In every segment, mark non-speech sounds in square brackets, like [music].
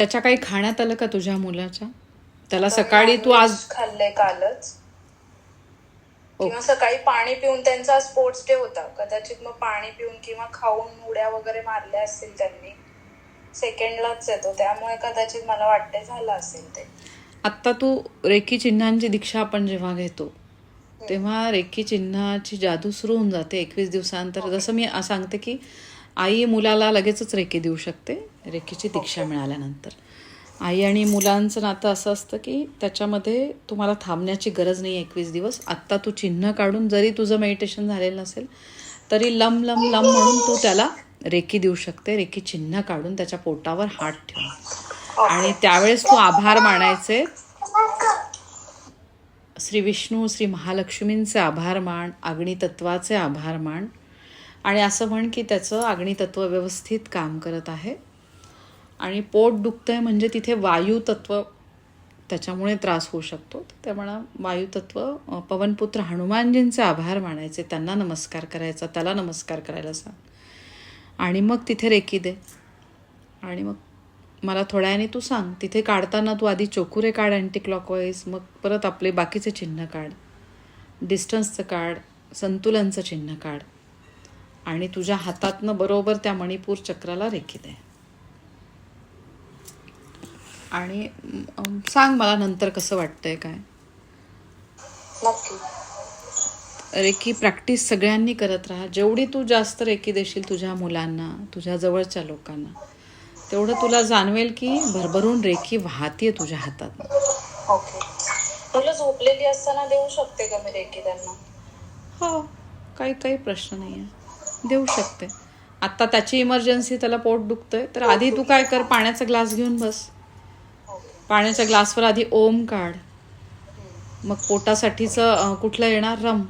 त्याच्या काही खाण्यात आलं का तुझ्या मुलाच्या? त्याला सकाळी तू आज खाल्ले कालच. किंवा सकाळी पाणी पिऊन त्यांचा स्पोर्ट्स डे होता. कदाचित मग पाणी पिऊन किंवा खाऊन उड्या वगैरे मारल्या असतील त्यांनी. सेकंडलाच येतो. त्यामुळे कदाचित मला वाटते झालं असेल ते. आत्ता तू रेकी चिन्हांची दीक्षा आपण जेव्हा घेतो तेव्हा रेकी चिन्हाची जादू सुरू होऊन जाते एकवीस दिवसानंतर. जसं मी सांगते की आई मुलाला लगेचच रेकी देऊ शकते रेकीची दीक्षा मिळाल्यानंतर. आई आणि मुलांचं नातं असं असतं की त्याच्यामध्ये तुम्हाला थांबण्याची गरज नाही एकवीस दिवस. आत्ता तू चिन्ह काढून जरी तुझं मेडिटेशन झालेलं नसेल तरी लम लम लम म्हणून तू त्याला रेकी देऊ शकते. रेकी चिन्ह काढून त्याच्या पोटावर हात ठेवून आणि त्यावेळेस तू आभार मानायचे. श्री विष्णू श्री महालक्ष्मींचे आभार मान अग्नितत्वाचे आभार मान. आणि असं म्हण की त्याचं अग्नितत्व व्यवस्थित काम करत आहे. आणि पोट दुखतं आहे म्हणजे तिथे वायुतत्व त्याच्यामुळे त्रास होऊ शकतो. त्या म्हणा वायुतत्व पवनपुत्र हनुमानजींचे आभार मानायचे. त्यांना नमस्कार करायचा त्याला नमस्कार करायला सांग. आणि मग तिथे रेकी दे. आणि मग मला थोड्याने तू सांग. तिथे काढताना तू आधी चोकुरे काढ अँटी क्लॉकवाईज मग परत आपले बाकीचे चिन्ह काढ. डिस्टन्सचं काढ संतुलनचं चिन्ह काढ. आणि तुझ्या हातातनं बरोबर त्या मणिपूर चक्राला रेखी दे. आणि सांग मला नंतर कसं वाटतंय काय? रेकी प्रॅक्टिस सगळ्यांनी करत राहा. जेवढी तू जास्त रेकी देशील तुझ्या मुलांना तुझ्या जवळच्या लोकांना तेवढं तुला जाणवेल की भरभरून रेकी वाहतीये तुझ्या हातात ओके. मुलं झोपलेली असताना देऊ शकते का मी रेकी त्यांना? हो. काही काही प्रश्न नाही आहे देऊ शकते. आत्ता त्याची इमर्जन्सी त्याला पोट दुखतंय. तर आधी तू काय कर पाण्याचा ग्लास घेऊन बस. पाण्याच्या ग्लासवर आधी ओम काढ. मग पोटासाठीचं कुठलं येणार? रम.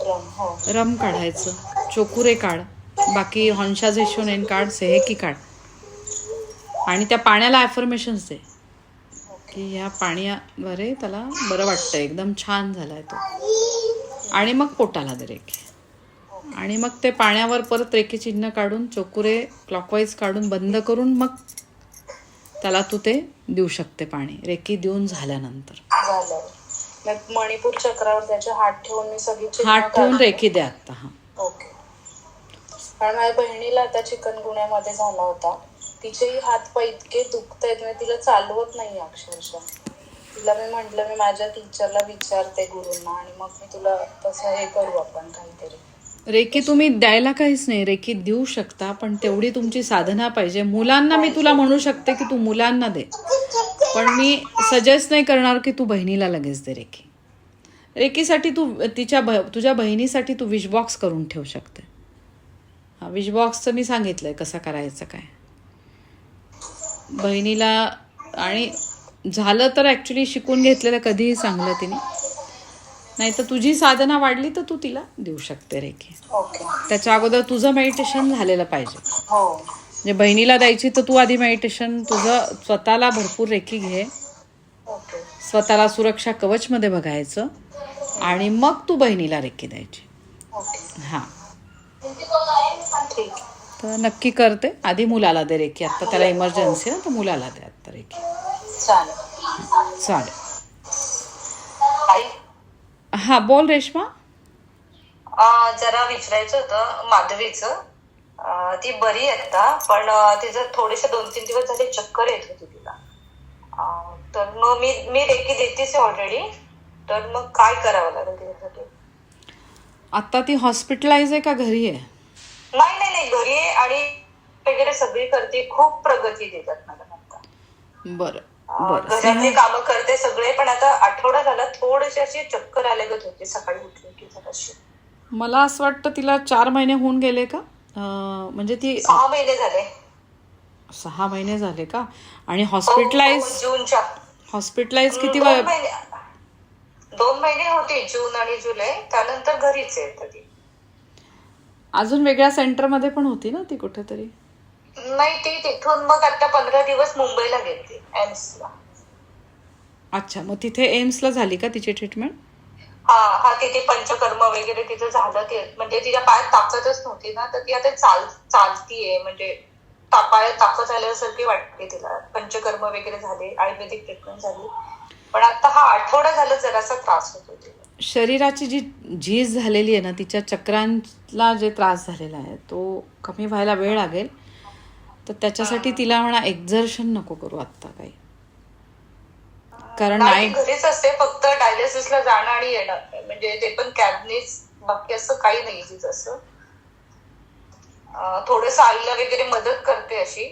रम हो. रम काढायचं. चोकुरे काढ. बाकी हॉन्शाझेशोनेन काढ सेहेकी काढ. आणि त्या पाण्याला ॲफर्मेशन्स दे. की ह्या पाण्याद्वारे त्याला बरं वाटतं एकदम छान झालाय तो. आणि मग पोटाला दे रेखे आणि मग ते पाण्यावर परत रेखे चिन्ह काढून चोकुरे क्लॉकवाईज काढून बंद करून मग त्याला तू ते देऊ शकते पाणी. रेकी देऊन झाल्यानंतर. मणिपूर चक्रावर त्याचे हात ठेवून मी सगळी हात ठेवून काढते. रेकी दे आत्ता हा. ओके. कारण माझ्या बहिणीला आता चिकनगुन्ह्यामध्ये झाला होता. तिचेही हात पाय इतके दुखत आहेत म्हणजे तिला चालवत नाही अक्षरशः. तिला मी म्हंटल मी माझ्या टीचरला विचारते गुरूंना आणि मग मी तुला तसं हे करू आपण काहीतरी. रेखी तुम्ही द्यायला काहीच नाही. रेखी देऊ शकता पण तेवढी तुमची साधना पाहिजे. मुलांना मी तुला म्हणू शकते की तू मुलांना दे. पण मी सजेस्ट नाही करणार की तू बहिणीला लगेच दे रेखी. रेखीसाठी तू तिच्या ब तुझ्या बहिणीसाठी तू विशबॉक्स करून ठेवू शकते. हा विशबॉक्सचं मी सांगितलं आहे कसं करायचं काय. बहिणीला आणि झालं तर ॲक्च्युली शिकून घेतलेलं कधीही चांगलं तिने. नाही तर तुझी साधना वाढली तर तू तिला देऊ शकते रेखी. ओके त्याच्या अगोदर तुझं मेडिटेशन झालेलं पाहिजे. हो. म्हणजे बहिणीला द्यायची तर तू आधी मेडिटेशन तुझं स्वतःला भरपूर रेखी घे. ओके स्वतःला सुरक्षा कवचमध्ये बघायचं आणि मग तू बहिणीला रेखी द्यायची. ओके हां. ठीक तर नक्की करते. आधी मुलाला दे रेखी. आत्ता त्याला इमर्जन्सी ना तर मुलाला दे आत्ता रेखी. चालेल. चालेल. आई? हां बोल रेश्मा. जरा विचारायचं होतं माधवीचं. ती बरी आहे आता पण तिचं थोडेसे दोन तीन दिवस झाले चक्कर येत होती तिला. तर मग मी मी रेकी देतेच ऑलरेडी तर मग काय करावं लागेल तिच्यासाठी? आत्ता ती हॉस्पिटलाइज आहे का घरी आहे? नाही नाही नाही घरी आहे आणि वगैरे सगळी करते. खूप प्रगती देतात मला आता. बरं. घरातली कामं करते सगळे पण आता आठवडा झाला थोडेसे अशी चक्कर आल्यागत होती सकाळी उठली की जराशी. मला असं वाटतं तिला चार महिने होऊन गेले का? म्हणजे ती सहा महिने झाले. सहा महिने झाले का? आणि हो, हॉस्पिटलाइज हो, जूनच्या. हॉस्पिटलाइज किती महिने दोन महिने होते जून आणि जुलै. त्यानंतर घरीच आहे अजून वेगळ्या सेंटरमध्ये पण होती ना ती कुठेतरी? नाही ती तिथून मग आता पंधरा दिवस मुंबईला गेली एम्सला. अच्छा मग तिथे एम्सला झाली का तिची ट्रीटमेंट हा हा तिथे पंचकर्म वगैरे तिथं झालं ते. म्हणजे तिच्या पायात ताकदच नव्हती ना तर ती आता चाल चालतीये. म्हणजे तापाय ताकद आल्यासारखी वाटते तिला. पंचकर्म वगैरे झाले आयुर्वेदिक ट्रीटमेंट झाली. पण आता हा आठवडा झाला जरासा त्रास होतो तिला शरीराची जी झीज झालेली आहे ना तिच्या चक्रांला जे त्रास झालेला आहे तो कमी व्हायला वेळ लागेल. तर त्याच्यासाठी तिला म्हणा एक्झर्शन नको करू आत्ता काही. कारण नाही घरीच असते फक्त डायलिसिसला जाणं आणि येणं. म्हणजे ते पण कॅबनेच बाकी असं काही नाही तिचं असं. थोडस आईला वगैरे मदत करते अशी.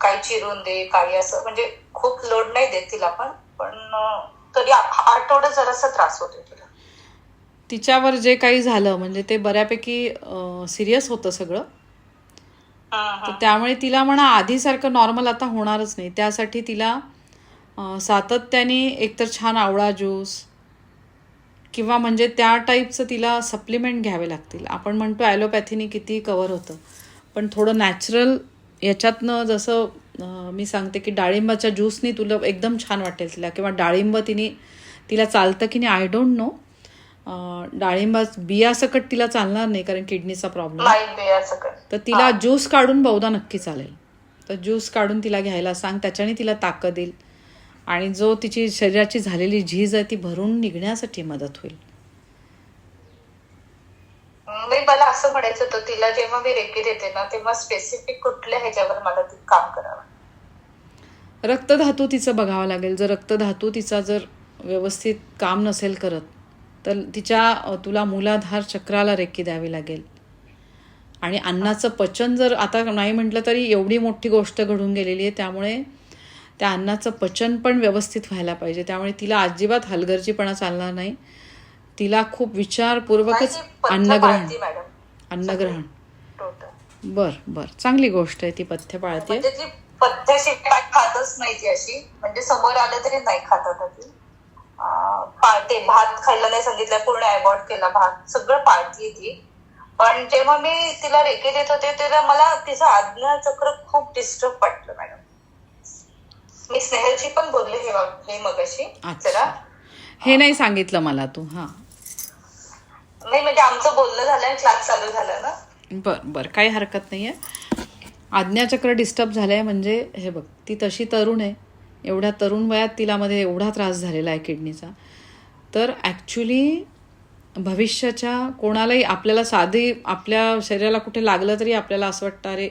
काही चिरून दे काही असं. म्हणजे खूप लोड नाही देत तिला पण. पण तरी आठवडा जरासा त्रास होतो तिला. तिच्यावर जे काही झालं म्हणजे ते बऱ्यापैकी सिरियस होतं सगळं. तर त्यामुळे तिला म्हणा आधीसारखं नॉर्मल आता होणारच नाही. त्यासाठी तिला सातत्याने एकतर छान आवळा ज्यूस किंवा म्हणजे त्या टाईपचं तिला सप्लिमेंट घ्यावे लागतील. आपण म्हणतो ॲलोपॅथीने किती कवर होतं पण थोडं नॅचरल याच्यातनं जसं मी सांगते की डाळिंबाच्या ज्यूसनी तुला एकदम छान वाटेल तिला किंवा डाळिंब तिने तिला चालतं की नाही आय डोंट नो डाळिंबा बियासकट तिला चालणार नाही कारण किडनीचा प्रॉब्लेम तर तिला ज्यूस काढून बहुधा नक्की चालेल. तर ज्यूस काढून तिला घ्यायला सांग त्याच्याने तिला ताकद येईल. आणि जो तिची शरीराची झालेली झीज आहे ती भरून निघण्यासाठी मदत होईल. मी मला असं म्हणायचं होतं तिला जेव्हा मी रेकी देते ना तेव्हा स्पेसिफिक कुठल्या ह्याच्यावर मला ते काम करावं? रक्तधातू तिचं बघावं लागेल. जर रक्तधातू तिचा जर व्यवस्थित काम नसेल करत तर तिच्या तुला मूलाधार चक्राला रेकी द्यावी लागेल. आणि अन्नाचं पचन जर आता नाही म्हटलं तरी एवढी मोठी गोष्ट घडून गेलेली आहे त्यामुळे त्या अन्नाचं पचन पण व्यवस्थित व्हायला पाहिजे. त्यामुळे तिला अजिबात हलगर्जीपणा चालणार नाही. तिला खूप विचारपूर्वकच पथ्य अन्नग्रहण. अन्नग्रहण. बर बर. चांगली गोष्ट आहे ती पथ्य पाळते. म्हणजे काय खातच नाही ती अशी. म्हणजे समोर आलं तरी नाही खात पाळते भात खायला नाही सांगितलं पूर्ण अवॉइड केला भात. सगळं पाळतीये ती. पण जेव्हा मी तिला रेके देत होते तेव्हा मला तिचं आज्ञाचक्र खूप डिस्टर्ब वाटलं मॅडम मी स्नेहलशी पण बोलले हे मगाशी. जरा. हे नाही सांगितलं मला तू हां. नाही म्हणजे आमचं बोलणं झालं आणि क्लास चालू झाला ना. बर बर काही हरकत नाही आहे आज्ञाचक्र डिस्टर्ब झालं आहे म्हणजे हे बघ ती तशी तरुण आहे. एवढ्या तरुण वयात तिला मध्ये एवढा त्रास झालेला आहे किडनीचा. तर ॲक्च्युली भविष्याच्या कोणालाही आपल्याला साधी आपल्या शरीराला कुठे लागलं तरी आपल्याला असं वाटतं अरे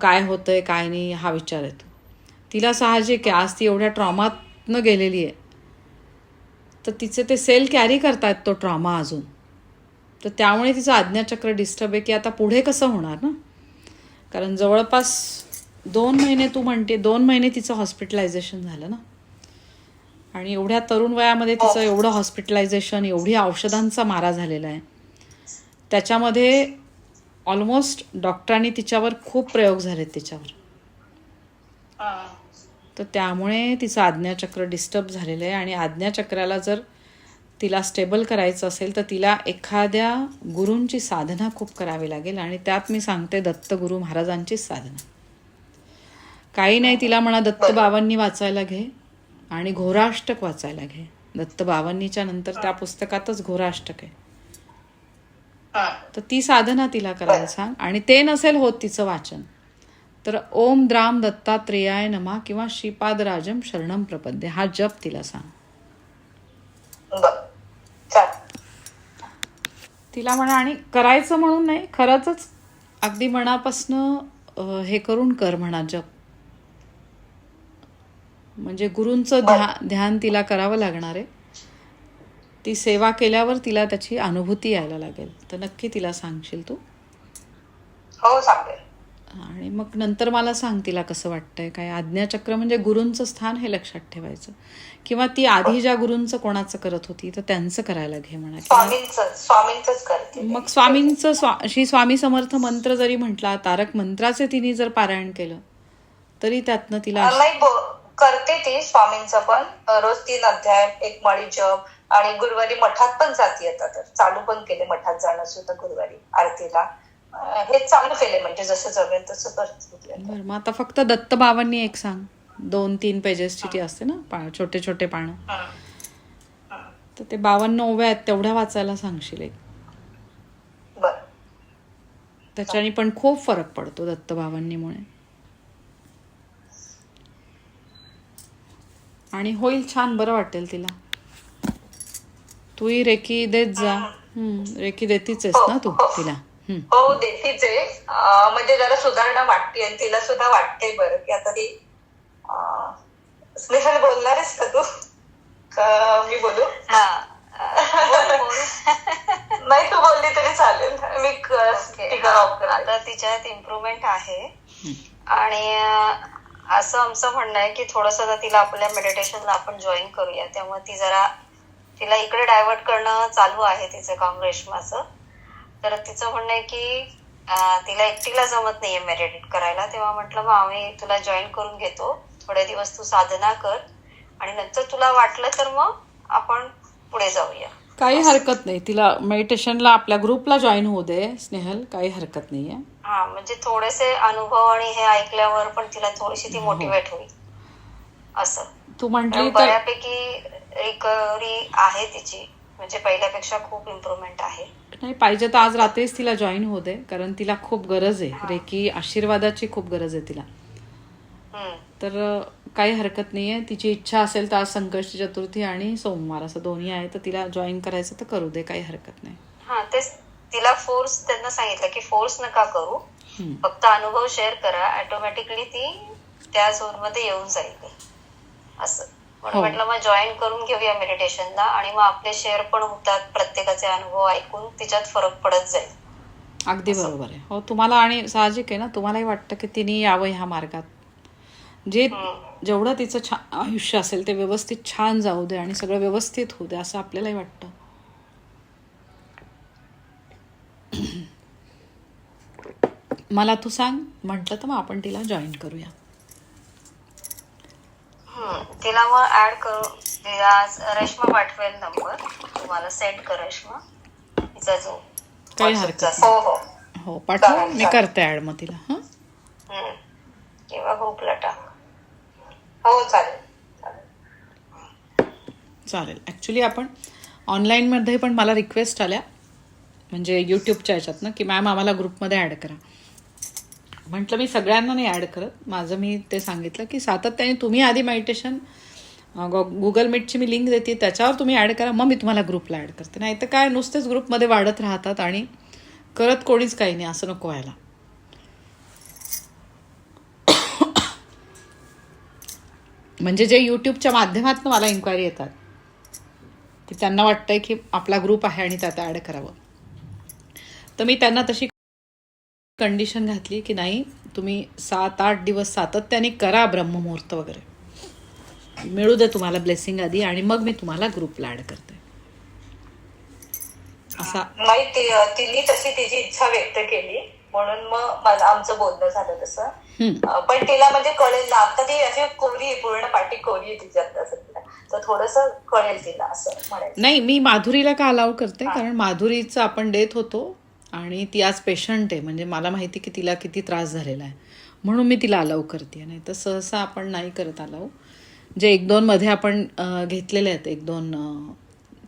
काय होतं आहे काय नाही हा विचार येतो. तिला साहजिक आहे. आज ती एवढ्या ट्रॉमातनं गेलेली आहे. तर तिचे ते सेल कॅरी करतायत तो ट्रॉमा अजून. तर त्यामुळे तिचं आज्ञाचक्र डिस्टर्ब आहे की आता पुढे कसं होणार ना? कारण जवळपास दोन महिने तू म्हणते दोन महिने तिचं हॉस्पिटलायझेशन झालं ना? आणि एवढ्या तरुण वयामध्ये तिचं एवढं हॉस्पिटलायझेशन एवढी औषधांचा मारा झालेला आहे. त्याच्यामध्ये ऑलमोस्ट डॉक्टरांनी तिच्यावर खूप प्रयोग झालेत तिच्यावर. तर त्यामुळे तिचं आज्ञाचक्र डिस्टर्ब झालेलं आहे आणि आज्ञाचक्राला जर तिला स्टेबल करायचं असेल तर तिला एखाद्या गुरूंची साधना खूप करावी लागेल. आणि त्यात मी सांगते दत्तगुरू महाराजांचीच साधना. काही नाही तिला म्हणा दत्त बाबांनी वाचायला घे आणि घोराष्टक वाचायला घे. दत्त बाबांनीच्या नंतर त्या पुस्तकातच घोराष्टक आहे. तर ती साधना तिला करायला सांग. आणि ते नसेल होत तिचं वाचन तर ओम द्राम दत्तात्रेयाय नमा किंवा श्रीपादराजम शरणम प्रपद्य. हा जप तिला सांग. तिला म्हणा आणि करायचं म्हणून नाही खरंच अगदी मनापासनं हे करून कर म्हणा जप. म्हणजे गुरूंचं ध्या ध्यान तिला करावं लागणार आहे. ती सेवा केल्यावर तिला त्याची अनुभूती यायला लागेल. तर नक्की तिला सांगशील तू? हो सांगेल. आणि मग नंतर मला सांग तिला कसं वाटतंय काय आज्ञाचक्र म्हणजे गुरूंचं स्थान हे लक्षात ठेवायचं. किंवा ती आधी ज्या गुरूंचं कोणाचं करत होती तर त्यांचं करायला घे म्हणा मग स्वामींचं स्वा श्री स्वामी समर्थ मंत्र जरी म्हटला तारक मंत्राचे तिने जर पारायण केलं तरी त्यातनं तिला करते ती स्वामींचं पण. रोज तीन अध्याय एक माळी जप आणि गुरुवारी मठात पण जाते आता तर चालू पण केले मठात जाणं सुद्धा गुरुवारी आरतीला. हे चालू केले म्हणजे जसं जमेल तसं करते आता. बरं मग आता फक्त दत्त बाबांनी एक सांग. दोन तीन पेजेसची ती असते ना छोटे छोटे पानं. तर ते बावन्न ओव्या आहेत तेवढ्या वाचायला सांगशील एक. बरं. त्याच्याने पण खूप फरक पडतो दत्तभावांनीमुळे आणि होईल छान बरं वाटेल तिला. तूही रेकी देत जा. हम्म, रेकी देतीच आहेस ना तू तिला. हम्म. हो देतीच आहे. म्हणजे जरा सुधारणा वाटते आणि तिला सुद्धा वाटते बरं की आता ती स्नेहल बोलणार आहेस का तू? का मी बोलू? [laughs] नाही तू बोलली तरी चालेल. मी आता तिच्यात इम्प्रुव्हमेंट आहे. आणि असं आमचं म्हणणं आहे की थोडस तिला आपल्या मेडिटेशनला आपण जॉईन करूया त्यामुळे ती जरा तिला इकडे डायव्हर्ट करणं चालू आहे तिचं काम रेशमाचं. तर तिचं म्हणणं आहे की तिला एकटीला जमत नाहीये मेडिटेट करायला. तेव्हा म्हटलं मग आम्ही तुला जॉईन करून घेतो. थोडे दिवस तू साधना कर. आणि नंतर तुला वाटलं तर मग आपण पुढे जाऊया. काही हरकत नाही. तिला मेडिटेशनला आपल्या ग्रुपला जॉईन होऊ दे स्नेहल. काही हरकत नाही आहे हा म्हणजे थोडेसे अनुभव आणि हे ऐकल्यावर पण तिला थोडीशी ती मोटिवेट होईल. असं. तू म्हटली बऱ्यापैकी रिकव्हरी आहे तिची. म्हणजे पहिल्यापेक्षा खूप इम्प्रुव्हमेंट आहे. नाही पाहिजे तर आज रात्रीच तिला जॉईन होऊ दे कारण तिला खूप गरज आहे. रेकी आशीर्वादाची खूप गरज आहे तिला. तर काही हरकत नाही आहे तिची इच्छा असेल तर आज संकष्टी चतुर्थी आणि सोमवार असं दोन्ही आहे तर तिला जॉईन करायचं तर करू दे काही हरकत नाही. हा तेच तिला फोर्स त्यांना सांगितलं की फोर्स नका करू. फक्त अनुभव शेअर करा. ऑटोमॅटिकली ती त्या झोनमध्ये येऊन जाईल. असं. हो. म्हणून म्हटलं मग जॉईन करून घेऊया मेडिटेशनला आणि मग आपले शेअर पण होतात. प्रत्येकाचे अनुभव ऐकून तिच्यात फरक पडत जाईल. अगदी बरोबर आहे. हो तुम्हाला आणि साहजिक आहे ना तुम्हालाही वाटतं की तिने यावं ह्या मार्गात. जे जेवढं तिचं छान आयुष्य असेल ते व्यवस्थित छान जाऊ दे आणि सगळं व्यवस्थित होऊ दे असं आपल्यालाही वाटतं. मला तू सांग. म्हटलं तर मग आपण तिला जॉईन करूया. तिला मग ऍड करू. तिला रेश्मा पाठवेल नंबर तुम्हाला सेंड कर रेश्मा. तिचा जो काही हरकत हो हो. हो पाठव. मी करते ऍड मग तिला हां. किंवा ग्रुपला टाक. हो चालेल. चालेल. चालेल ॲक्च्युली आपण ऑनलाईनमध्ये पण मला रिक्वेस्ट आल्या. म्हणजे यूट्यूबच्या ह्याच्यात ना की मॅम आम्हाला ग्रुपमध्ये ॲड करा. म्हटलं मी सगळ्यांना नाही ॲड करत. माझं मी ते सांगितलं की सातत्याने तुम्ही आधी मेडिटेशन गुगल मीटची मी लिंक देते त्याच्यावर तुम्ही ॲड करा मग मी तुम्हाला ग्रुपला ॲड करते. नाही तर काय नुसतेच ग्रुपमध्ये वाढत राहतात आणि करत कोणीच काही नाही असं नको व्हायला. म्हणजे जे यूट्यूबच्या माध्यमातून मला इन्क्वायरी येतात की त्यांना वाटतंय की आपला ग्रुप आहे आणि त्यात ॲड करावं. तर मी त्यांना तशी कंडिशन घातली की नाही तुम्ही सात आठ दिवस सातत्याने करा ब्रह्ममुहूर्त वगैरे. मिळू दे तुम्हाला ब्लेसिंग आधी आणि मग मी तुम्हाला ग्रुपला ॲड करते. असा नाही ती तिने तशी तिची इच्छा व्यक्त केली. म्हणून मग आमचं बोलणं झालं तसं. पण तिला म्हणजे कळेल ना आता ती अशी कोरी पूर्ण पाठी कोरी आहे तिची आता सध्या तर थोडस कळेल तिला असं नाही मी माधुरीला का अलाव करते? कारण माधुरीचं आपण देत होतो. आणि ती आज पेशंट आहे. म्हणजे मला माहिती की तिला किती त्रास झालेला आहे. म्हणून मी तिला अलाव करते नाही तर सहसा आपण नाही करत अलाव जे एक दोनमध्ये आपण घेतलेले आहेत. एक दोन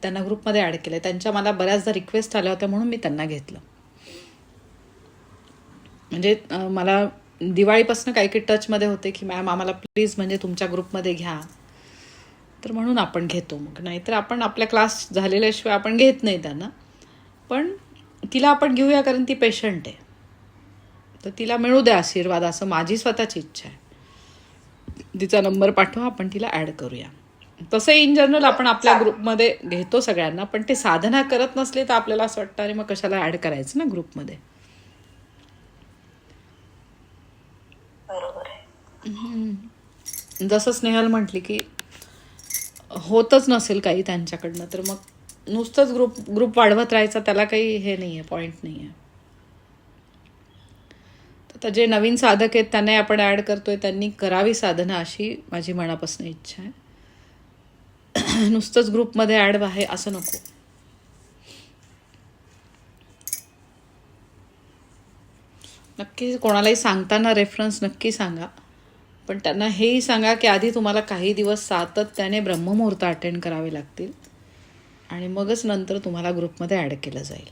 त्यांना ग्रुपमध्ये ॲड केले त्यांच्या मला बऱ्याचदा रिक्वेस्ट आल्या होत्या म्हणून मी त्यांना घेतलं. म्हणजे मला दिवाळीपासून काही काही टचमध्ये होते की मॅम आम्हाला प्लीज म्हणजे तुमच्या ग्रुपमध्ये घ्या. तर म्हणून आपण घेतो मग. नाहीतर आपण आपल्या क्लास झालेल्याशिवाय आपण घेत नाही त्यांना. पण तिला आपण घेऊया कारण ती पेशंट आहे. तर तिला मिळू द्या आशीर्वाद असं माझी स्वतःची इच्छा आहे. तिचा नंबर पाठवा आपण तिला ॲड करूया. तसं इन जनरल आपण आपल्या ग्रुपमध्ये घेतो सगळ्यांना पण ते साधना करत नसले तर आपल्याला असं वाटतं अरे मग कशाला ॲड करायचं ना ग्रुपमध्ये जसं स्नेहल म्हटली की होतच नसेल काही त्यांच्याकडनं तर मग नुसतंच ग्रुप ग्रुप वाढवत राहायचा त्याला काही हे नाही आहे पॉईंट नाही आहे तर जे नवीन साधक आहेत त्यांनाही आपण ॲड करतो आहे त्यांनी करावी साधना अशी माझी मनापासून इच्छा आहे. [clears throat] नुसतंच ग्रुपमध्ये ॲड आहे असं नको. नक्की कोणालाही सांगताना रेफरन्स नक्की सांगा. पण त्यांना हेही सांगा की आधी तुम्हाला काही दिवस सातत्याने ब्रह्ममुहूर्त अटेंड करावे लागतील. आणि मगच नंतर तुम्हाला ग्रुपमध्ये ॲड केलं जाईल.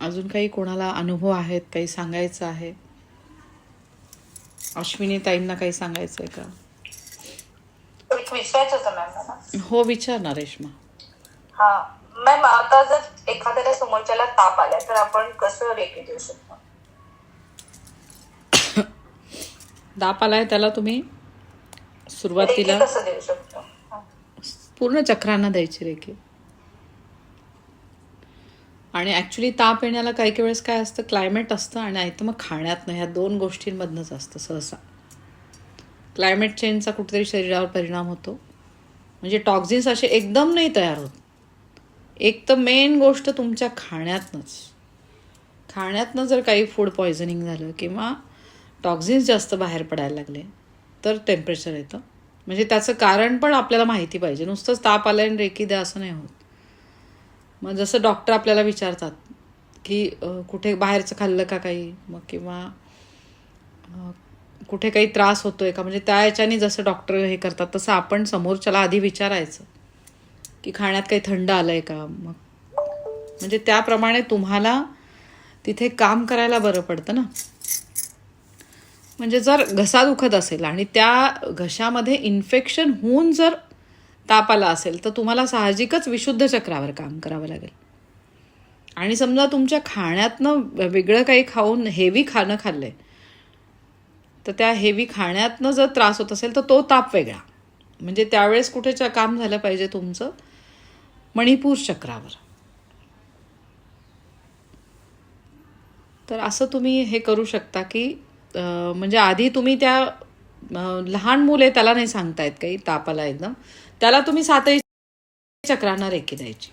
अजून काही कोणाला अनुभव आहेत काही सांगायचं आहे? अश्विनी ताईंना काही सांगायचं आहे का हो विचार ना रेश्मा हा मॅम आता जर एखाद्याला समोरच्याला ताप आला तर आपण कसं रेकी देऊ शकतो? [coughs] दाप आलाय त्याला तुम्ही? सुरुवातीला कसं देऊ शकतो. पूर्ण चक्रांना द्यायची रेखी. आणि ॲक्च्युली ताप येण्याला काही काही वेळेस काय असतं क्लायमेट असतं आणि नाही तर मग खाण्यातनं ह्या दोन गोष्टींमधनंच असतं सहसा. क्लायमेट चेंजचा कुठेतरी शरीरावर परिणाम होतो. म्हणजे टॉक्झिन्स असे एकदम नाही तयार होत. एक तर मेन गोष्ट तुमच्या खाण्यातनंच. खाण्यातनं जर काही फूड पॉयझनिंग झालं किंवा टॉक्झिन्स जास्त बाहेर पडायला लागले तर टेम्परेचर येतं. म्हणजे त्याचं कारण पण आपल्याला माहिती पाहिजे. नुसतंच ताप आलं आणि रेकी द्या असं नाही होत. मग जसं डॉक्टर आपल्याला विचारतात की कुठे बाहेरचं खाल्लं का काही? मग किंवा कुठे काही त्रास होतो आहे का? म्हणजे त्या याच्याने जसं डॉक्टर हे करतात तसं आपण समोरच्याला आधी विचारायचं की खाण्यात काही थंड आलं आहे का? मग म्हणजे त्याप्रमाणे तुम्हाला तिथे काम करायला बरं पडतं ना. म्हणजे जर घसा दुखत असेल आणि त्या घशामध्ये इन्फेक्शन होऊन जर ताप आला असेल तर तुम्हाला साहजिकच विशुद्ध चक्रावर काम करावं लागेल. आणि समजा तुमच्या खाण्यातनं वेगळं काही खाऊन हेवी खाणं खाल्लंय तर त्या हेवी खाण्यातनं जर त्रास होत असेल तर तो ताप वेगळा. म्हणजे त्यावेळेस कुठे काम झालं पाहिजे तुमचं? मणिपूर चक्रावर. तर असं तुम्ही हे करू शकता की म्हणजे आधी तुम्ही त्या लहान मुले त्याला नाही सांगतायत काही तापाला एकदम. त्याला तुम्ही सातही चक्रांना रेखी द्यायची.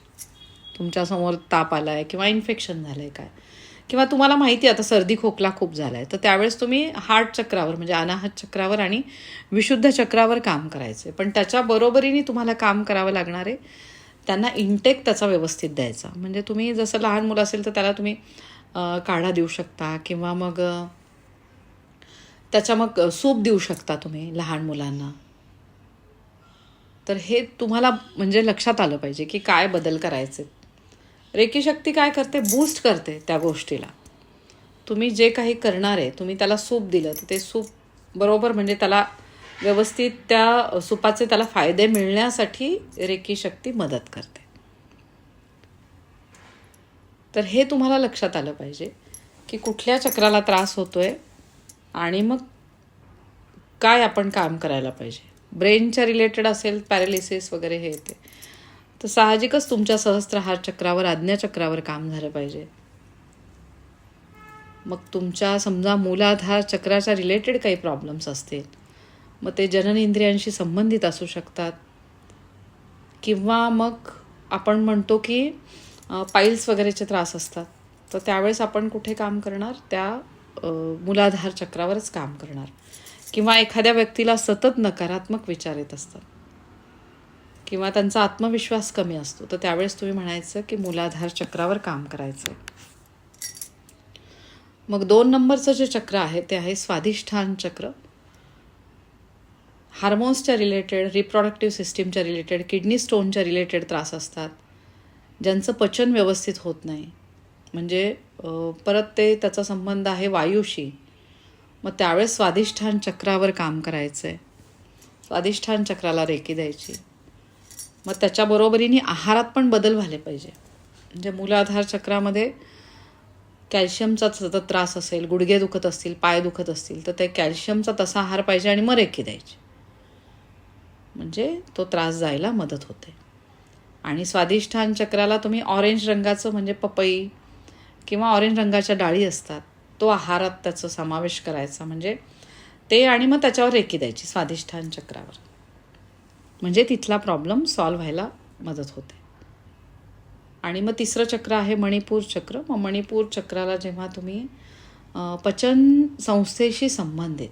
तुमच्यासमोर ताप आलाय किंवा इन्फेक्शन झालंय काय. किंवा तुम्हाला माहिती आहे आता सर्दी खोकला खूप झालाय. तर त्यावेळेस तुम्ही हार्ट चक्रावर म्हणजे अनाहत चक्रावर आणि विशुद्ध चक्रावर काम करायचे पण त्याच्या बरोबरीने तुम्हाला काम करावं लागणार आहे. त्यांना इंटेक त्याचा व्यवस्थित द्यायचा. म्हणजे तुम्ही जसं लहान मुलं असेल तर त्याला तुम्ही काढा देऊ शकता. किंवा मग त्याच्या मग सूप देऊ शकता तुम्ही लहान मुलांना. तर हे तुम्हाला म्हणजे लक्षात आलं पाहिजे की काय बदल करायचे. रेकी शक्ती काय करते? बूस्ट करते त्या गोष्टीला. तुम्ही जे काही करणार आहे तुम्ही त्याला सूप दिलं तर ते सूप बरोबर म्हणजे त्याला व्यवस्थित त्या सुपाचे त्याला फायदे मिळण्यासाठी रेकी शक्ती मदत करते. तर हे तुम्हाला लक्षात आलं पाहिजे की कुठल्या चक्राला त्रास होतोय? आणि मग काय आपण काम करायला पाहिजे? ब्रेनच्या रिलेटेड असेल पॅरालिसिस वगैरे हे येते तर साहजिकच तुमच्या सहस्त्रहार चक्रावर आज्ञाचक्रावर काम झालं पाहिजे. मग तुमच्या समजा मूलाधार चक्राच्या रिलेटेड काही प्रॉब्लेम्स असतील मग ते जनन इंद्रियांशी संबंधित असू शकतात. किंवा मग आपण म्हणतो की पाईल्स वगैरेचे त्रास असतात. तर त्यावेळेस आपण कुठे काम करणार? त्या मूलाधार चक्रावरच काम करणार. किंवा एखाद्या व्यक्तीला सतत नकारात्मक विचार येत असतात. किंवा त्यांचा आत्मविश्वास कमी असतो. तर त्यावेळेस तुम्ही म्हणायचं की मूलाधार चक्रावर काम करायचं मग दोन नंबरचं जे चक्र आहे ते आहे स्वाधिष्ठान चक्र. हार्मोन्सच्या रिलेटेड रिप्रोडक्टिव्ह सिस्टीमच्या रिलेटेड किडनी स्टोनच्या रिलेटेड त्रास असतात. ज्यांचं पचन व्यवस्थित होत नाही. म्हणजे परत ते त्याचा संबंध आहे वायूशी. मग त्यावेळेस स्वाधिष्ठान चक्रावर काम करायचं आहे स्वाधिष्ठान चक्राला रेकी द्यायची. मग त्याच्याबरोबरीने आहारात पण बदल व्हायला पाहिजे. म्हणजे मूलाधार चक्रामध्ये कॅल्शियमचा सतत त्रास असेल गुडघे दुखत असतील पाय दुखत असतील तर ते कॅल्शियमचा तसा आहार पाहिजे आणि मग रेकी द्यायची. म्हणजे तो त्रास जायला मदत होते. आणि स्वादिष्ठान चक्राला तुम्ही ऑरेंज रंगाचं म्हणजे पपई किंवा ऑरेंज रंगाच्या डाळी असतात तो आहारात त्याचा समावेश करायचा. म्हणजे ते आणि मग त्याच्यावर रेकी द्यायची स्वादिष्ठान चक्रावर. म्हणजे तिथला प्रॉब्लेम सॉल्व्ह व्हायला मदत होते. आणि मग तिसरं चक्र आहे मणिपूर चक्र. मग मणिपूर चक्राला जेव्हा तुम्ही पचन संस्थेशी संबंधित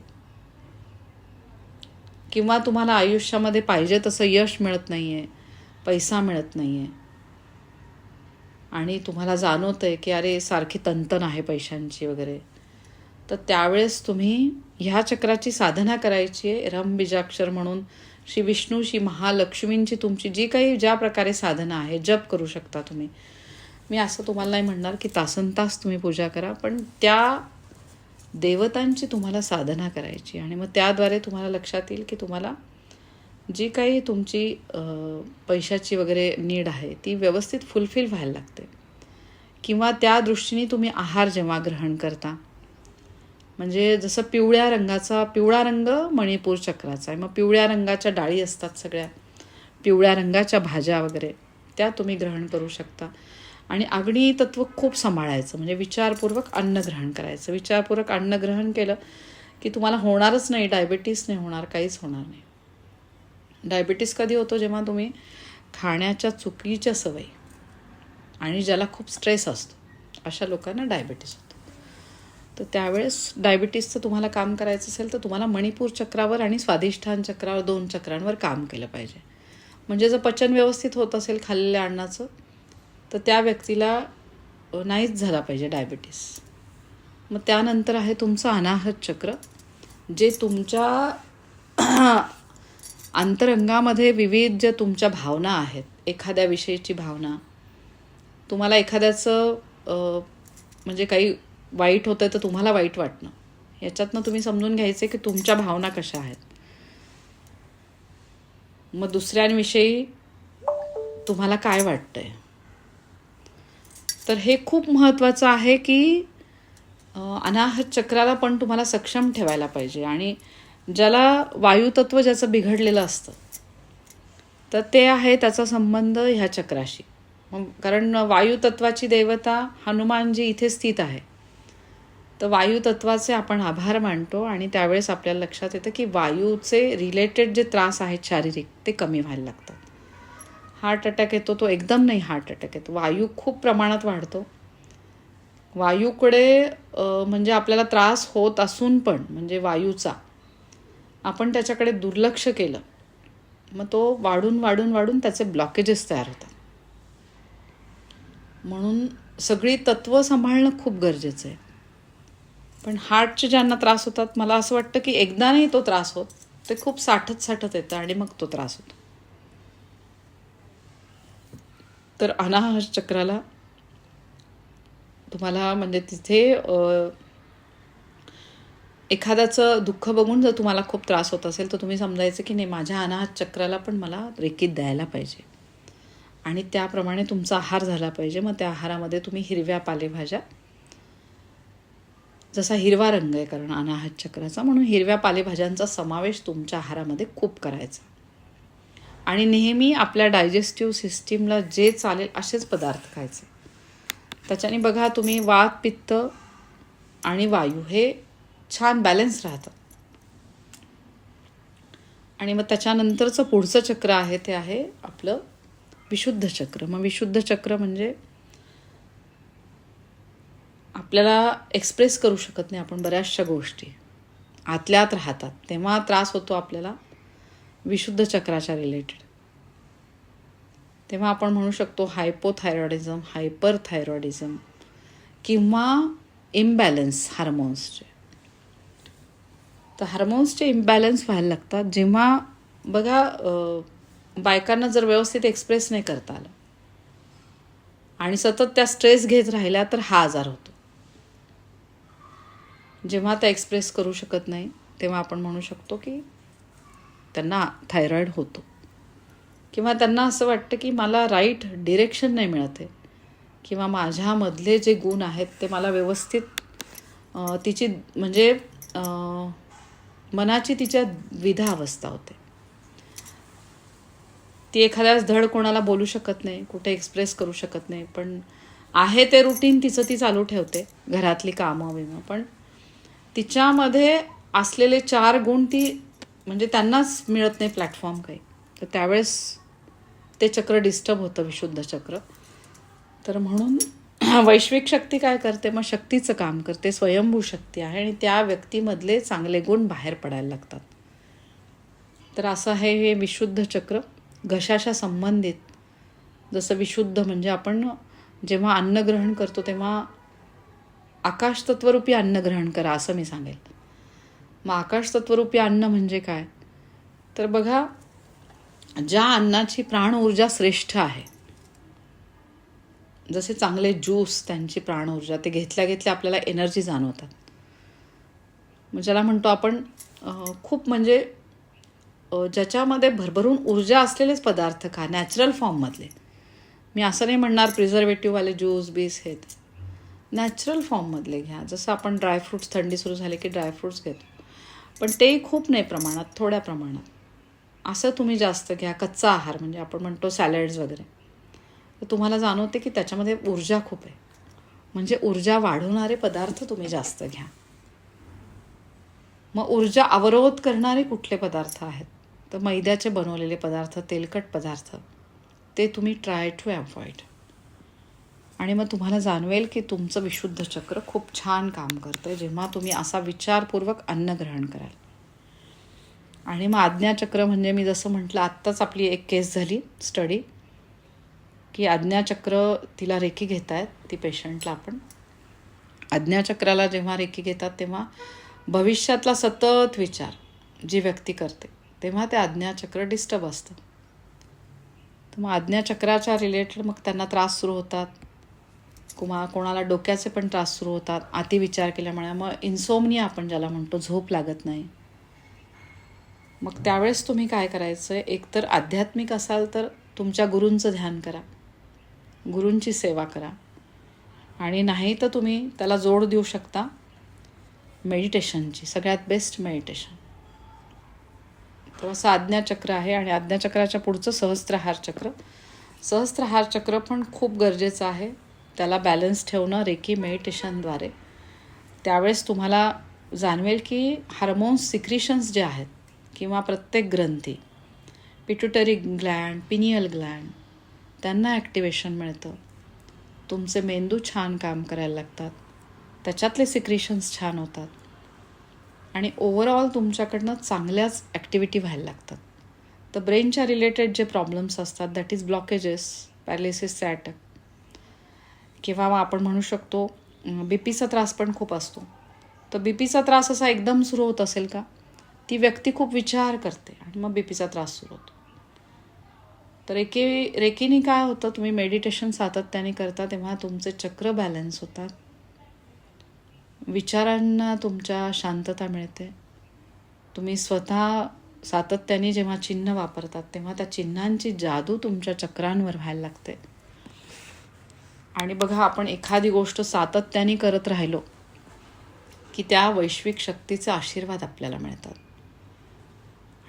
किंवा तुम्हाला आयुष्यामध्ये पाहिजे तसं यश मिळत नाही आहे पैसा मिळत नाही आहे आणि तुम्हाला जाणवतं आहे की अरे सारखी तंतन आहे पैशांची वगैरे. तर त्यावेळेस तुम्ही ह्या चक्राची साधना करायची आहे. रमबीजाक्षर म्हणून श्री विष्णू श्री महालक्ष्मींची तुमची जी काही ज्या प्रकारे साधना आहे जप करू शकता तुम्ही. मी असं तुम्हाला नाही म्हणणार की तासन तास तुम्ही पूजा करा पण त्या देवतांची तुम्हाला साधना करायची आणि मग त्याद्वारे तुम्हाला लक्षात येईल की तुम्हाला जी काही तुमची पैशाची वगैरे नीड आहे ती व्यवस्थित फुलफिल व्हायला लागते. किंवा त्या दृष्टीने तुम्ही आहार जेव्हा ग्रहण करता म्हणजे जसं पिवळ्या रंगाचा पिवळा रंग मणिपूर चक्राचा आहे. मग पिवळ्या रंगाच्या डाळी असतात सगळ्या. पिवळ्या रंगाच्या भाज्या वगैरे त्या तुम्ही ग्रहण करू शकता. आणि अग्नी तत्व खूप सांभाळायचं म्हणजे विचारपूर्वक अन्न ग्रहण करायचं. विचारपूर्वक अन्न ग्रहण केलं की तुम्हाला होणारच नाही डायबिटीस नाही होणार काहीच होणार नाही. डायबिटीस कधी होतो जेव्हा तुम्ही खाण्याच्या चुकीच्या सवयी आणि ज्याला खूप स्ट्रेस असतो अशा लोकांना डायबिटीस होतो. तर त्यावेळेस डायबिटीसचं तुम्हाला काम करायचं असेल तर तुम्हाला मणिपूर चक्रावर आणि स्वादिष्ठान चक्रावर दोन चक्रांवर काम केलं पाहिजे. म्हणजे जर पचन व्यवस्थित होत असेल खाल्लेल्या अन्नाचं तर त्या व्यक्तीला नाहीच झाला पाहिजे डायबिटीस. मग त्यानंतर आहे तुमचं अनाहत चक्र जे तुमच्या अंतरंगामध्ये विविध ज्या तुमच्या भावना आहेत एखाद्याविषयीची भावना तुम्हाला एखाद्याचं म्हणजे काही वाईट होतं तर तुम्हाला वाईट वाटणं. याच्यातनं तुम्ही समजून घ्यायचे की तुमच्या भावना कशा आहेत. मग दुसऱ्यांविषयी तुम्हाला काय वाटतंय? तर हे खूप महत्त्वाचं आहे की अनाहत चक्राला पण तुम्हाला सक्षम ठेवायला पाहिजे. आणि ज्याला वायुतत्व ज्याचं बिघडलेलं असतं तर ते आहे त्याचा संबंध ह्या चक्राशी. कारण वायुतत्वाची देवता हनुमानजी इथे स्थित आहे. तर वायुतत्वाचे आपण आभार मानतो आणि त्यावेळेस आपल्याला लक्षात येतं की वायूचे रिलेटेड जे त्रास आहेत शारीरिक ते कमी व्हायला लागतात. हार्ट अटॅक येतो तो एकदम नाही हार्ट अटॅक येतो. वायू खूप प्रमाणात वाढतो. वायूकडे म्हणजे आपल्याला त्रास होत असून पण म्हणजे वायूचा आपण त्याच्याकडे दुर्लक्ष केलं मग तो वाढून वाढून वाढून त्याचे ब्लॉकेजेस तयार होतात. म्हणून सगळी तत्त्व सांभाळणं खूप गरजेचं आहे. पण हार्टचे ज्यांना त्रास होतात मला असं वाटतं की एकदा नाही तो त्रास होत ते खूप साठत साठत येतं आणि मग तो त्रास होतो. तर अनाहत चक्राला तुम्हाला म्हणजे तिथे एखाद्याचं दुःख बघून जर तुम्हाला खूप त्रास होत असेल तर तुम्ही समजायचं की नाही माझ्या अनाहत चक्राला पण मला रेकीत द्यायला पाहिजे. आणि त्याप्रमाणे तुमचा आहार झाला पाहिजे. मग त्या आहारामध्ये तुम्ही हिरव्या पालेभाज्या जसा हिरवा रंग आहे कारण अनाहत चक्राचा म्हणून हिरव्या पालेभाज्यांचा समावेश तुमच्या आहारामध्ये खूप करायचा. आणि नेहमी आपल्या डायजेस्टिव्ह सिस्टीमला जे चालेल असेच पदार्थ खायचे. त्याच्याने बघा तुम्ही वात पित्त आणि वायू हे छान बॅलन्स राहतं. आणि मग त्याच्यानंतरचं पुढचं चक्र आहे ते आहे आपलं विशुद्ध चक्र. मग विशुद्ध चक्र म्हणजे आपल्याला एक्सप्रेस करू शकत नाही आपण बऱ्याचशा गोष्टी. आतल्यात राहतात. तेव्हा त्रास होतो आपल्याला विशुद्ध चक्राच्या रिलेटेड तेव्हा आपण म्हणू शकतो हायपोथायरॉइडिझम हायपर थायरॉइडिझम किंवा इम्बॅलन्स हार्मोन्सचे तर हार्मोन्सचे इम्बॅलन्स व्हायला लागतात. जेव्हा बघा बायकांना जर व्यवस्थित एक्सप्रेस नाही करता आलं आणि सतत त्या स्ट्रेस घेत राहिल्या तर हा आजार होतो. जेव्हा त्या एक्सप्रेस करू शकत नाही तेव्हा आपण म्हणू शकतो की त्यांना थायरॉईड होतो. किंवा त्यांना असं वाटतं की मला राईट डिरेक्शन नाही मिळत आहे. किंवा माझ्यामधले जे गुण आहेत ते मला व्यवस्थित तिची म्हणजे मनाची तिच्या द्विधा अवस्था होते. ती एखाद्याच धड कोणाला बोलू शकत नाही कुठे एक्सप्रेस करू शकत नाही पण आहे ते रुटीन तिचं ती चालू ठेवते घरातली कामं विमं पण तिच्यामध्ये असलेले चार गुण ती म्हणजे त्यांनाच मिळत नाही प्लॅटफॉर्म काही. तर त्यावेळेस ते चक्र डिस्टर्ब होतं विशुद्ध चक्र. तर म्हणून [clears throat] वैश्विक शक्ती काय करते? मग शक्तीचं काम करते स्वयंभू शक्ती आहे आणि त्या व्यक्तीमधले चांगले गुण बाहेर पडायला लागतात. तर असं आहे हे विशुद्ध चक्र. घशाशा संबंधित जसं विशुद्ध म्हणजे आपण जेव्हा अन्न ग्रहण करतो तेव्हा आकाश तत्वरूपी अन्न ग्रहण करा असं मी सांगेल. मग आकाश तत्वरूपी अन्न म्हणजे काय? तर बघा ज्या अन्नाची प्राण ऊर्जा श्रेष्ठ आहे जसे चांगले ज्यूस त्यांची प्राण ऊर्जा ते घेतल्या घेतल्या आपल्याला एनर्जी जाणवतात. मग ज्याला म्हणतो आपण खूप म्हणजे ज्याच्यामध्ये भरभरून ऊर्जा असलेलेच पदार्थ खा नॅचरल फॉर्ममधले मी असं नाही म्हणणार प्रिझर्वेटिव्हवाले ज्यूस बीस हे. नॅचरल फॉर्ममधले घ्या. जसं आपण ड्रायफ्रूट्स थंडी सुरू झाली की ड्रायफ्रुट्स घेतो. पण तेही खूप नाही प्रमाणात थोड्या प्रमाणात. असं तुम्ही जास्त घ्या कच्चा आहार म्हणजे आपण म्हणतो सॅलड्स वगैरे. तर तुम्हाला जाणवते की त्याच्यामध्ये ऊर्जा खूप आहे. म्हणजे ऊर्जा वाढवणारे पदार्थ तुम्ही जास्त घ्या. मग ऊर्जा अवरोध करणारे कुठले पदार्थ आहेत? तर मैद्याचे बनवलेले पदार्थ तेलकट पदार्थ ते तुम्ही ट्राय टू अवॉइड आणि मग तुम्हाला जाणवेल की तुमचं विशुद्ध चक्र खूप छान काम करतं जेव्हा तुम्ही असा विचारपूर्वक अन्न ग्रहण कराल. आणि मग आज्ञाचक्र म्हणजे मी जसं म्हटलं आत्ताच आपली एक केस झाली स्टडी की आज्ञाचक्र तिला रेखी घेत आहेत ती पेशंटला आपण. आज्ञाचक्राला जेव्हा रेखी घेतात तेव्हा भविष्यातला सतत विचार जी व्यक्ती करते तेव्हा ते आज्ञाचक्र डिस्टर्ब असतं. तर मग आज्ञाचक्राच्या रिलेटेड मग त्यांना त्रास सुरू होतात. कुमा कोणाला डोक्याचे पण त्रास सुरू होतात. अति विचार केल्यामुळे मग इन्सोमनिया आपण ज्याला म्हणतो झोप लागत नाही. मग त्यावेळेस तुम्ही काय करायचं? आहे एकतर आध्यात्मिक असाल तर तुमच्या गुरूंचं ध्यान करा. गुरूंची सेवा करा. आणि नाही तर तुम्ही त्याला जोड देऊ शकता मेडिटेशनची सगळ्यात बेस्ट मेडिटेशन तर असं आज्ञाचक्र आहे आणि आज्ञाचक्राच्या पुढचं सहस्त्रहार चक्र. सहस्त्रहार चक्र पण खूप गरजेचं आहे. त्याला बॅलन्स ठेवणं रेकी मेडिटेशनद्वारे त्यावेळेस तुम्हाला जाणवेल की हार्मोन्स सिक्रिशन्स जे आहेत किंवा प्रत्येक ग्रंथी पिट्युटरी ग्लँड पिनियल ग्लँड त्यांना ॲक्टिवेशन मिळतं. तुमचे मेंदू छान काम करायला लागतात. त्याच्यातले सिक्रेशन्स छान होतात. आणि ओव्हरऑल तुमच्याकडनं चांगल्याच ॲक्टिव्हिटी व्हायला लागतात. तर ब्रेनच्या रिलेटेड जे प्रॉब्लेम्स असतात दॅट इज ब्लॉकेजेस पॅरालिसिसचे अटॅक किंवा मग आपण म्हणू शकतो बी पीचा त्रास पण खूप असतो. तर बी पीचा त्रास असा एकदम सुरू होत असेल का? ती व्यक्ती खूप विचार करते आणि मग बी पीचा त्रास सुरू होतो. तर रेकी रेकीने काय होतं? तुम्ही मेडिटेशन सातत्याने करता तेव्हा तुमचे चक्र बॅलन्स होतात. विचारांना तुमच्या शांतता मिळते. तुम्ही स्वतः सातत्याने जेव्हा चिन्ह वापरतात तेव्हा त्या चिन्हांची जादू तुमच्या चक्रांवर व्हायला लागते. आणि बघा आपण एखादी गोष्ट सातत्याने करत राहिलो की त्या वैश्विक शक्तीचे आशीर्वाद आपल्याला मिळतात.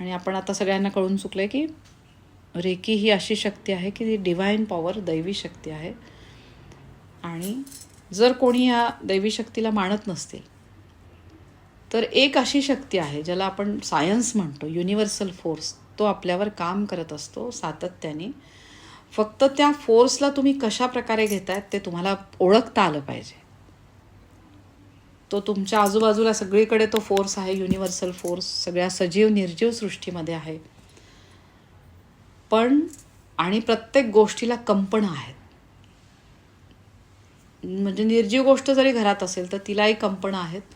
आणि आपण आता सगळ्यांना कळून चुकलं आहे की रेकी ही अशी शक्ती आहे की ती डिवाईन पॉवर दैवी शक्ती आहे. आणि जर कोणी या दैवी शक्तीला मानत नसतील तर एक अशी शक्ती आहे ज्याला आपण सायन्स म्हणतो युनिव्हर्सल फोर्स तो आपल्यावर काम करत असतो सातत्याने. फक्त त्या फोर्सला तुम्ही कशा प्रकारे घेतायत ते तुम्हाला ओळखता आलं पाहिजे. तो तुमच्या आजूबाजूला सगळीकडे तो फोर्स आहे युनिव्हर्सल फोर्स सगळ्या सजीव निर्जीव सृष्टीमध्ये आहे. पण आणि प्रत्येक गोष्टीला कंपनं आहेत. म्हणजे निर्जीव गोष्ट जरी घरात असेल तर तिलाही कंपनं आहेत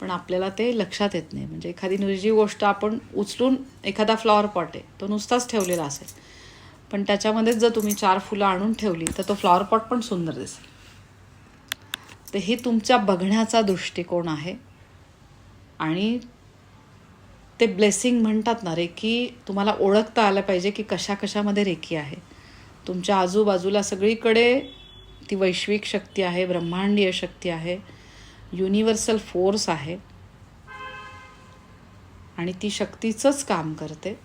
पण आपल्याला ते लक्षात येत नाही. म्हणजे एखादी निर्जीव गोष्ट आपण उचलून एखादा फ्लॉवर पॉट आहे तो नुसताच ठेवलेला असेल पण त्याच्यामध्येच जर तुम्ही चार फुलं आणून ठेवली तर तो फ्लॉवर पॉट पण सुंदर दिसेल. तर हे तुमच्या बघण्याचा दृष्टिकोन आहे आणि ते ब्लेसिंग म्हणतात ना रेकी तुम्हाला ओळखता आलं पाहिजे की कशा कशामध्ये रेकी आहे. तुमच्या आजूबाजूला सगळीकडे ती वैश्विक शक्ती आहे ब्रह्मांडीय शक्ती आहे युनिव्हर्सल फोर्स आहे. आणि ती शक्तीचंच काम करते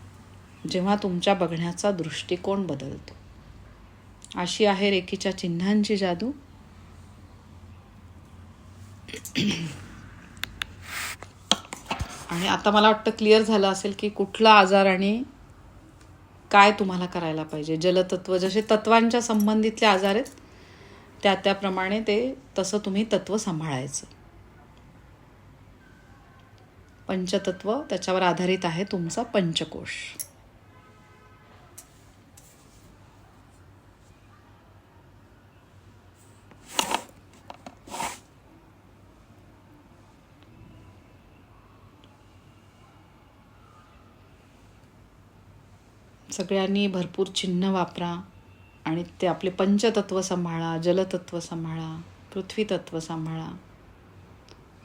जेव्हा तुमच्या बघण्याचा दृष्टिकोन बदलतो. अशी आहे रेखीच्या चिन्हांची जादू. आणि आता मला वाटतं क्लिअर झालं असेल की कुठला आजार आणि काय तुम्हाला करायला पाहिजे. जलतत्व जसे तत्वांच्या संबंधितले आजार आहेत त्या त्याप्रमाणे ते तसं तुम्ही तत्व सांभाळायचं. पंचतत्व त्याच्यावर आधारित आहे तुमचा पंचकोश. सगळ्यांनी भरपूर चिन्ह वापरा आणि ते आपले पंचतत्व सांभाळा जलतत्व सांभाळा पृथ्वीतत्व सांभाळा.